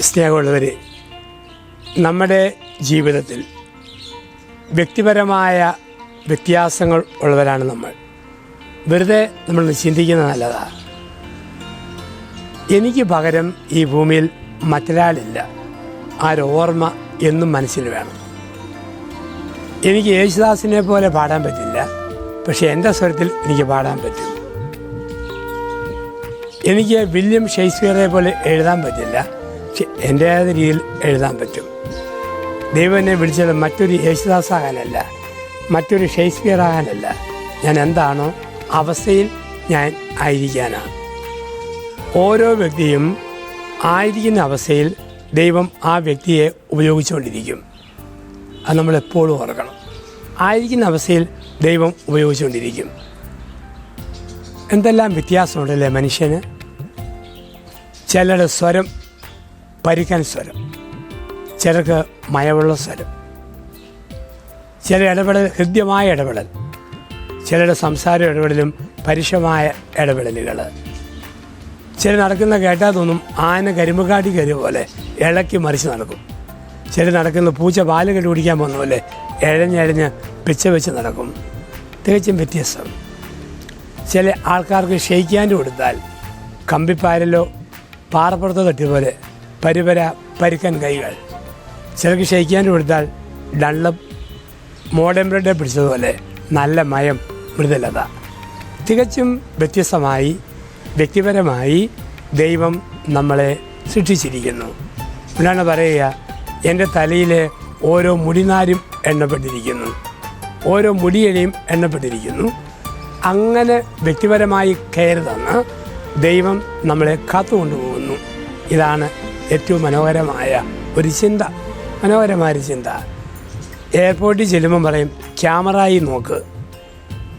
സ്നേഹമുള്ളവർ നമ്മുടെ ജീവിതത്തിൽ വ്യക്തിപരമായ വ്യത്യാസങ്ങൾ ഉള്ളവരാണ് നമ്മൾ. വെറുതെ നമ്മൾ ചിന്തിക്കുന്നത് നല്ലതാണ് എനിക്ക് പകരം ഈ ഭൂമിയിൽ മറ്റൊരാളില്ല. ആ ഒരു ഓർമ്മ എന്നും മനസ്സിൽ വേണം. എനിക്ക് യേശുദാസിനെ പോലെ പാടാൻ പറ്റില്ല. പക്ഷേ എന്റെ സ്വരത്തിൽ എനിക്ക് പാടാൻ പറ്റും. എനിക്ക് വില്യം ഷേക്സ്പിയറെ പോലെ എഴുതാൻ പറ്റില്ല. എന്റേതായ രീതിയിൽ എഴുതാൻ പറ്റും. ദൈവം എന്നെ വിളിച്ചത് മറ്റൊരു യേശുദാസ് ആകാനല്ല മറ്റൊരു ഷേക്സ്പിയർ ആകാനല്ല. ഞാൻ എന്താണോ അവസ്ഥയിൽ ഞാൻ ആയിരിക്കാനാണ് ഓരോ വ്യക്തിയും ആയിരിക്കുന്ന അവസ്ഥയിൽ ദൈവം ആ വ്യക്തിയെ ഉപയോഗിച്ചുകൊണ്ടിരിക്കും. അത് നമ്മൾ എപ്പോഴും ഓർക്കണം. ആയിരിക്കുന്ന അവസ്ഥയിൽ ദൈവം ഉപയോഗിച്ചുകൊണ്ടിരിക്കും. എന്തെല്ലാം വ്യത്യാസമുണ്ടല്ലേ മനുഷ്യന്? ചിലരുടെ സ്വരം പരിക്കൻ സ്വരം. ചിലർക്ക് മയവുള്ള സ്വരം. ചില ഇടപെടൽ ഹൃദ്യമായ ഇടപെടൽ. ചിലരുടെ സംസാര ഇടപെടലും പരുഷമായ ഇടപെടലുകൾ ചില നടക്കുന്ന കേട്ടാൽ തോന്നും ആന കരിമ്പുകാട്ടി കയറിയ പോലെ ഇളക്കി മറിച്ച് നടക്കും. ചില നടക്കുന്ന പൂച്ച പാൽ കണ്ടുപിടിക്കാൻ പോകുന്ന പോലെ എഴഞ്ഞഴഞ്ഞ് പിച്ച വെച്ച് നടക്കും. തികച്ചും വ്യത്യസ്തം. ചില ആൾക്കാർക്ക് ഷെയ്ക്കാന്റെ കൊടുത്താൽ കമ്പിപ്പാരലോ പാറപ്പുറത്തോ തട്ടിയ പോലെ പരിപര പരുക്കൻ കൈകൾ. ചിലർക്ക് ശയിക്കാൻ കൊടുത്താൽ ഡള്ളം മോഡേൺ ബ്രെഡ് പിടിച്ചതുപോലെ നല്ല മയം മൃദുലത തികച്ചും വ്യത്യസ്തമായി വ്യക്തിപരമായി ദൈവം നമ്മളെ സൃഷ്ടിച്ചിരിക്കുന്നു. എന്നാണ് പറയുക എന്റെ തലയിലെ ഓരോ മുടിനാരും എണ്ണപ്പെട്ടിരിക്കുന്നു. ഓരോ മുടിയണിയും എണ്ണപ്പെട്ടിരിക്കുന്നു. അങ്ങനെ വ്യക്തിപരമായി കയറി തന്ന് ദൈവം നമ്മളെ കാത്തുകൊണ്ടുപോകുന്നു. ഇതാണ് ഏറ്റവും മനോഹരമായ ഒരു ചിന്ത മനോഹരമായ ഒരു ചിന്ത. എയർപോർട്ടിൽ ചെല്ലുമ്പോൾ പറയും ക്യാമറയിൽ നോക്ക്.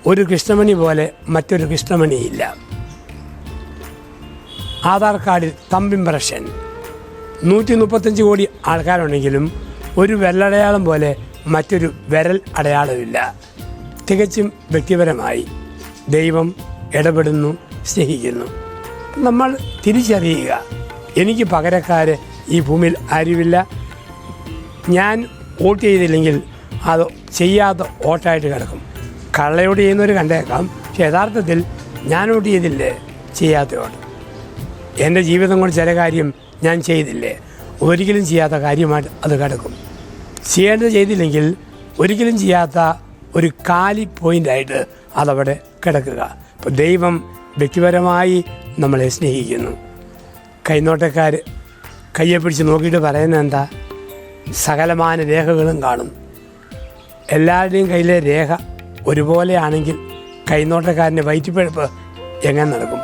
ഒരു കൃഷ്ണമണി പോലെ മറ്റൊരു കൃഷ്ണമണി ഇല്ല. ആധാർ കാർഡിൽ തമ്പ് ഇംപ്രഷൻ നൂറ്റി മുപ്പത്തഞ്ച് കോടി ആൾക്കാരുണ്ടെങ്കിലും ഒരു വെള്ളടയാളം പോലെ മറ്റൊരു വിരൽ അടയാളമില്ല തികച്ചും വ്യക്തിപരമായി ദൈവം ഇടപെടുന്നു സ്നേഹിക്കുന്നു. നമ്മൾ തിരിച്ചറിയുക. എനിക്ക് പകരക്കാർ ഈ ഭൂമിയിൽ ആരുമില്ല ഞാൻ വോട്ട് ചെയ്തില്ലെങ്കിൽ അത് ചെയ്യാത്ത വോട്ടായിട്ട് കിടക്കും. കള്ളയോട് ചെയ്യുന്നവർ കണ്ടേക്കാം പക്ഷെ യഥാർത്ഥത്തിൽ ഞാൻ വോട്ട് ചെയ്തില്ലേ? ചെയ്യാത്ത വോട്ട്. എന്റെ ജീവിതം കൊണ്ട് ചില കാര്യം ഞാൻ ചെയ്തില്ലേ? ഒരിക്കലും ചെയ്യാത്ത കാര്യമായിട്ട് അത് കിടക്കും. ചെയ്യേണ്ടത് ചെയ്തില്ലെങ്കിൽ ഒരിക്കലും ചെയ്യാത്ത ഒരു കാലി പോയിന്റായിട്ട് അതവിടെ കിടക്കുക. അപ്പോൾ ദൈവം വ്യക്തിപരമായി നമ്മളെ സ്നേഹിക്കുന്നു. കൈനോട്ടക്കാർ കയ്യെ പിടിച്ച് നോക്കിയിട്ട് പറയുന്നത് എന്താ? സകലമാന രേഖകളും കാണും. എല്ലാവരുടെയും കയ്യിലെ രേഖ ഒരുപോലെയാണെങ്കിൽ കൈനോട്ടക്കാരന്റെ വയറ്റിപ്പഴപ്പ് എങ്ങനെ നടക്കും?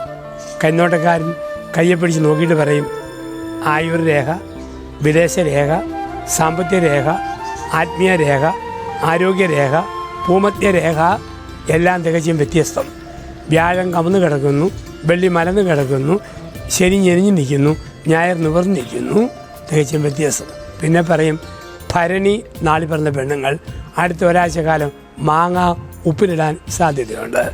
കൈനോട്ടക്കാരൻ കയ്യെ പിടിച്ച് നോക്കിയിട്ട് പറയും ആയുർ രേഖ വിദേശ രേഖ സാമ്പത്തിക രേഖ ആത്മീയ രേഖ ആരോഗ്യരേഖ ഭൂമത്യ രേഖ എല്ലാം തികച്ചും വ്യത്യസ്തം. വ്യാഴം കമന്ന് കിടക്കുന്നു വെള്ളി മലന്ന് കിടക്കുന്നു ശനി ഞെരിഞ്ഞു നിൽക്കുന്നു ഞായർ നിവർന്നിരിക്കുന്നു തികച്ചും വ്യത്യാസം. പിന്നെ പറയും ഭരണി നാളി പറഞ്ഞ പെണ്ണുങ്ങൾ അടുത്ത ഒരാഴ്ച കാലം മാങ്ങ ഉപ്പിലിടാൻ സാധ്യതയുണ്ട്.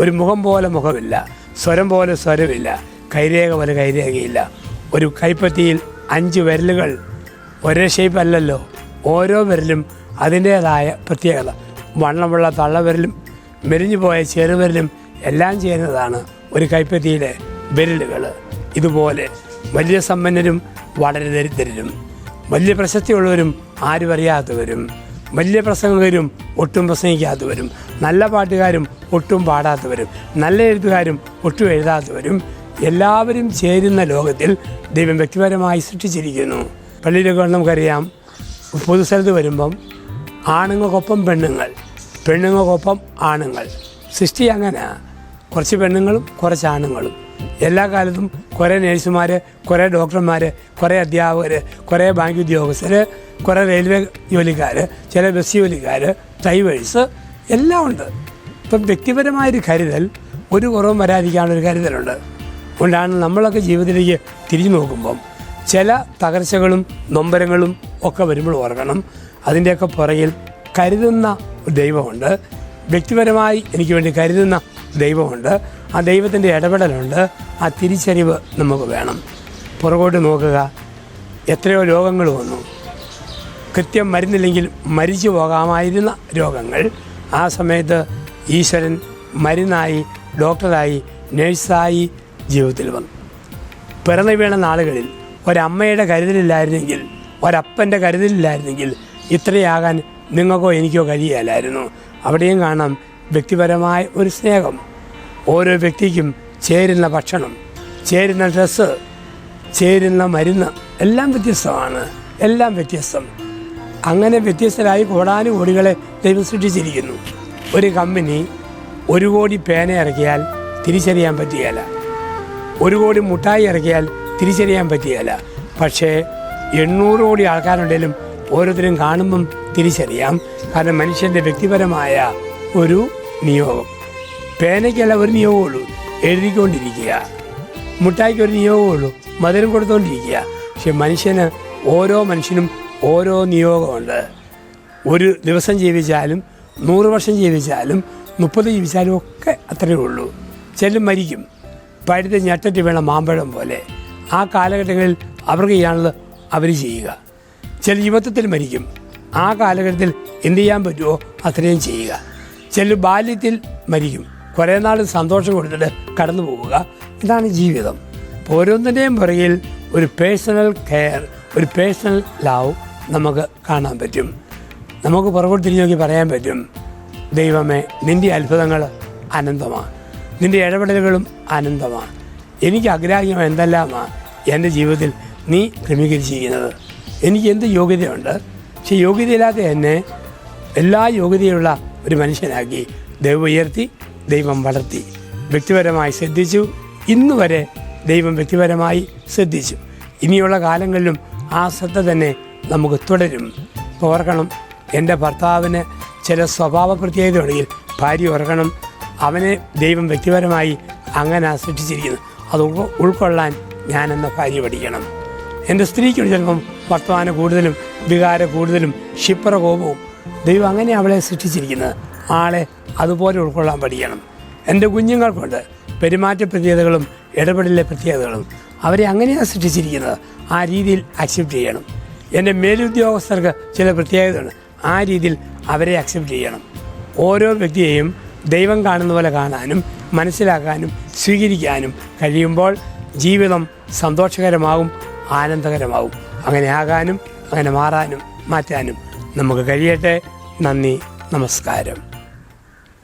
ഒരു മുഖം പോലെ മുഖമില്ല സ്വരം പോലെ സ്വരമില്ല കൈരേഖ പോലെ കൈരേഖയില്ല. ഒരു കൈപ്പത്തിയിൽ അഞ്ച് വിരലുകൾ ഒരേ ഷേപ്പ് അല്ലല്ലോ. ഓരോ വിരലും അതിന്റേതായ പ്രത്യേകത. വണ്ണമുള്ള തള്ളവിരലും മെലിഞ്ഞു പോയ ചെറുവിരലും എല്ലാം ചെയ്യുന്നതാണ് ഒരു കൈപ്പത്തിയിലെ വിരലുകൾ ഇതുപോലെ വലിയ സമ്പന്നരും വളരെ ദരിദ്രരും വലിയ പ്രശസ്തിയുള്ളവരും ആരും അറിയാത്തവരും വലിയ പ്രസംഗകരും ഒട്ടും പ്രസംഗിക്കാത്തവരും നല്ല പാട്ടുകാരും ഒട്ടും പാടാത്തവരും നല്ല എഴുത്തുകാരും ഒട്ടും എഴുതാത്തവരും എല്ലാവരും ചേരുന്ന ലോകത്തിൽ ദൈവം വ്യക്തിപരമായി സൃഷ്ടിച്ചിരിക്കുന്നു. പള്ളിയിലൊക്കെ നമുക്കറിയാം പൊതുസ്ഥലത്ത് വരുമ്പം ആണുങ്ങൾക്കൊപ്പം പെണ്ണുങ്ങൾ പെണ്ണുങ്ങൾക്കൊപ്പം ആണുങ്ങൾ. സൃഷ്ടി അങ്ങനെ. കുറച്ച് പെണ്ണുങ്ങളും കുറച്ച് ആണുങ്ങളും. എല്ലാ കാലത്തും കുറേ നേഴ്സുമാർ കുറേ ഡോക്ടർമാർ കുറേ അധ്യാപകർ കുറേ ബാങ്ക് ഉദ്യോഗസ്ഥർ കുറേ റെയിൽവേ ജോലിക്കാർ ചില ബസ് ജോലിക്കാർ ഡ്രൈവേഴ്സ് എല്ലാം ഉണ്ട്. ഇപ്പം വ്യക്തിപരമായൊരു കരുതൽ ഒരു കുറവും വരാതിരിക്കാനുള്ളൊരു കരുതലുണ്ട്. അതുകൊണ്ടാണ് നമ്മളൊക്കെ ജീവിതത്തിലേക്ക് തിരിഞ്ഞു നോക്കുമ്പം ചില തകർച്ചകളും നൊമ്പരങ്ങളും ഒക്കെ വരുമ്പോൾ ഓർക്കണം. അതിന്റെയൊക്കെ പുറകിൽ കരുതുന്ന ദൈവമുണ്ട്. വ്യക്തിപരമായി എനിക്ക് വേണ്ടി കരുതുന്ന ദൈവമുണ്ട്. ആ ദൈവത്തിന്റെ ഇടപെടലുണ്ട്. ആ തിരിച്ചറിവ് നമുക്ക് വേണം. പുറകോട്ട് നോക്കുക. എത്രയോ രോഗങ്ങൾ വന്നു. കൃത്യം മരുന്നില്ലെങ്കിൽ മരിച്ചു പോകാമായിരുന്ന രോഗങ്ങൾ. ആ സമയത്ത് ഈശ്വരൻ മരുന്നായി ഡോക്ടറായി നഴ്സായി ജീവിതത്തിൽ വന്നു. പിറന്നു വീണ നാളുകളിൽ ഒരമ്മയുടെ കരുതലില്ലായിരുന്നെങ്കിൽ ഒരപ്പന്റെ കരുതലില്ലായിരുന്നെങ്കിൽ ഇത്രയാകാൻ നിങ്ങൾക്കോ എനിക്കോ കഴിയലായിരുന്നു. അവിടെയും കാണാം വ്യക്തിപരമായ ഒരു സ്നേഹം. ഓരോ വ്യക്തിക്കും ചേരുന്ന ഭക്ഷണം ചേരുന്ന ഡ്രസ്സ് ചേരുന്ന മരുന്ന് എല്ലാം വ്യത്യസ്തമാണ് എല്ലാം വ്യത്യസ്തം. അങ്ങനെ വ്യത്യസ്തരായി കോടാനുകോടികളെ ദൈവം സൃഷ്ടിച്ചിരിക്കുന്നു. ഒരു കമ്പനി ഒരു കോടി പേന ഇറക്കിയാൽ തിരിച്ചറിയാൻ പറ്റുകയില്ല. ഒരു കോടി മുട്ടായി ഇറക്കിയാൽ തിരിച്ചറിയാൻ പറ്റുകയില്ല. പക്ഷേ എണ്ണൂറ് കോടി ആൾക്കാരുണ്ടെങ്കിലും ഓരോരുത്തരും കാണുമ്പം തിരിച്ചറിയാം. കാരണം മനുഷ്യന്റെ വ്യക്തിപരമായ ഒരു നിയോഗം. പേനയ്ക്കല്ല ഒരു നിയോഗമുള്ളൂ എഴുതിക്കൊണ്ടിരിക്കുക. മുട്ടായിക്ക് ഒരു നിയോഗമുള്ളൂ മധുരം കൊടുത്തുകൊണ്ടിരിക്കുക പക്ഷെ മനുഷ്യന് ഓരോ മനുഷ്യനും ഓരോ നിയോഗമുണ്ട്. ഒരു ദിവസം ജീവിച്ചാലും നൂറ് വർഷം ജീവിച്ചാലും മുപ്പത് ജീവിച്ചാലും ഒക്കെ അത്രയേ ഉള്ളൂ. ചെല്ലും മരിക്കും. പഴുത്ത് ഞെട്ടറ്റ് വേണം മാമ്പഴം പോലെ. ആ കാലഘട്ടങ്ങളിൽ അവർക്ക് ചെയ്യാനുള്ളത് അവർ ചെയ്യുക. ചില യുവത്വത്തിൽ മരിക്കും. ആ കാലഘട്ടത്തിൽ എന്ത് ചെയ്യാൻ പറ്റുമോ അത്രയും ചെയ്യുക. ചില ബാല്യത്തിൽ മരിക്കും. കുറേ നാൾ സന്തോഷം കൊടുത്തിട്ട് കടന്നു പോവുക ഇതാണ് ജീവിതം. ഓരോന്നിന്റെയും പുറകിൽ ഒരു പേഴ്സണൽ കെയർ ഒരു പേഴ്സണൽ ലവ് നമുക്ക് കാണാൻ പറ്റും. നമുക്ക് പുറകോട്ട് തിരിഞ്ഞു നോക്കി പറയാൻ പറ്റും. ദൈവമേ നിന്റെ അത്ഭുതങ്ങൾ അനന്തമാണ്. നിന്റെ ഇടപെടലുകളും അനന്തമാണ്. എനിക്ക് അഗ്രാഹ്യം എന്തെല്ലാമാണ് എന്റെ ജീവിതത്തിൽ നീ ക്രമീകരിച്ചിരിക്കുന്നത്? എനിക്ക് എന്ത് യോഗ്യതയുണ്ട്? പക്ഷേ യോഗ്യതയില്ലാത്ത എന്നെ എല്ലാ യോഗ്യതയുള്ള ഒരു മനുഷ്യനാക്കി ദൈവം ഉയർത്തി ദൈവം വളർത്തി വ്യക്തിപരമായി ശ്രദ്ധിച്ചു. ഇന്ന് വരെ ദൈവം വ്യക്തിപരമായി ശ്രദ്ധിച്ചു. ഇനിയുള്ള കാലങ്ങളിലും ആ ശ്രദ്ധ തന്നെ നമുക്ക് തുടരും. ഓർക്കണം എന്റെ ഭർത്താവിന് ചില സ്വഭാവ പ്രത്യേകതയുണ്ടെങ്കിൽ ഭാര്യ ഓർക്കണം അവനെ ദൈവം വ്യക്തിപരമായി അങ്ങനെ സൃഷ്ടിച്ചിരിക്കുന്നു അത് ഉൾക്കൊള്ളാൻ ഉൾക്കൊള്ളാൻ ഞാനെന്ന ഭാര്യ പഠിക്കണം. എന്റെ സ്ത്രീക്ക് ചിലപ്പം വർത്തമാനം കൂടുതലും വികാര കൂടുതലും ക്ഷിപ്ര കോപവും ദൈവം അങ്ങനെ അവളെ സൃഷ്ടിച്ചിരിക്കുന്നത്. ആളെ അതുപോലെ ഉൾക്കൊള്ളാൻ പഠിക്കണം. എന്റെ കുഞ്ഞുങ്ങൾക്കുണ്ട് പെരുമാറ്റ പ്രത്യേകതകളും ഇടപെടലിലെ പ്രത്യേകതകളും. അവരെ അങ്ങനെയാണ് സൃഷ്ടിച്ചിരിക്കുന്നത്. ആ രീതിയിൽ അക്സെപ്റ്റ് ചെയ്യണം. എന്റെ മേലുദ്യോഗസ്ഥർക്ക് ചില പ്രത്യേകതയുണ്ട് ആ രീതിയിൽ അവരെ അക്സെപ്റ്റ് ചെയ്യണം. ഓരോ വ്യക്തിയെയും ദൈവം കാണുന്ന പോലെ കാണാനും മനസ്സിലാക്കാനും സ്വീകരിക്കാനും കഴിയുമ്പോൾ ജീവിതം സന്തോഷകരമാകും ആനന്ദകരമാകും. അങ്ങനെ ആകാനും അങ്ങനെ മാറാനും മാറ്റാനും നമുക്ക് കഴിയട്ടെ. നന്ദി നമസ്കാരം.